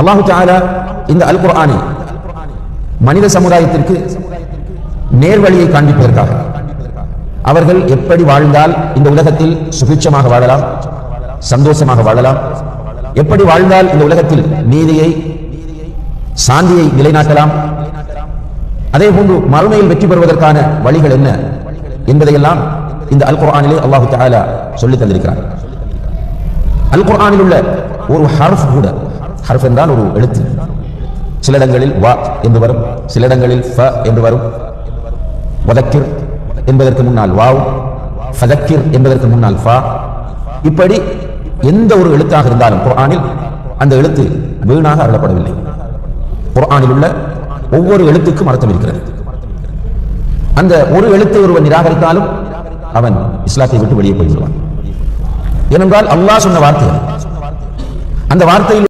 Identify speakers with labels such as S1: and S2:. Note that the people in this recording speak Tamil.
S1: அல்லாஹு தாலா இந்த அல் குர்ஆனை மனித சமுதாயத்திற்கு நேர்வழியை காண்பிப்பதற்காக அவர்கள் எப்படி வாழ்ந்தால் இந்த உலகத்தில் சுபிட்சமாக வாழலாம் சந்தோஷமாக வாழலாம்? எப்படி வாழ்ந்தால் இந்த உலகத்தில் நீதியை சாந்தியை நிலைநாட்டலாம்? அதே போன்று மறுமையில் வெற்றி பெறுவதற்கான வழிகள் என்ன என்பதையெல்லாம் இந்த அல் குர்ஆனிலே அல்லாஹு தாலா சொல்லித் தந்திருக்கிறார். அல் குர்ஆனில் உள்ள ஒரு ஹர்ஃப் கூட ஹர்ஃப் என்றால் ஒரு எழுத்து. சில இடங்களில் வா என்று வரும் சில இடங்களில் ஃப என்று வரும். வதக்கிர் என்பதற்கு முன்னால் வாவ் ஃபதக்கிர் என்பதற்கு முன்னால் ஃபா. இப்படி எந்த ஒரு எழுத்தாக இருந்தாலும் குர்ஆனில் அந்த எழுத்து வீணாக அருளப்படவில்லை. குர்ஆனில் உள்ள ஒவ்வொரு எழுத்துக்கும் அர்த்தம் இருக்கிறது. அந்த ஒரு எழுத்தை ஒருவன் நிராகரித்தாலும் அவன் இஸ்லாத்தை விட்டு வெளியே போய்விடுவான். ஏனென்றால் அல்லாஹ் சொன்ன வார்த்தை. அந்த வார்த்தையில்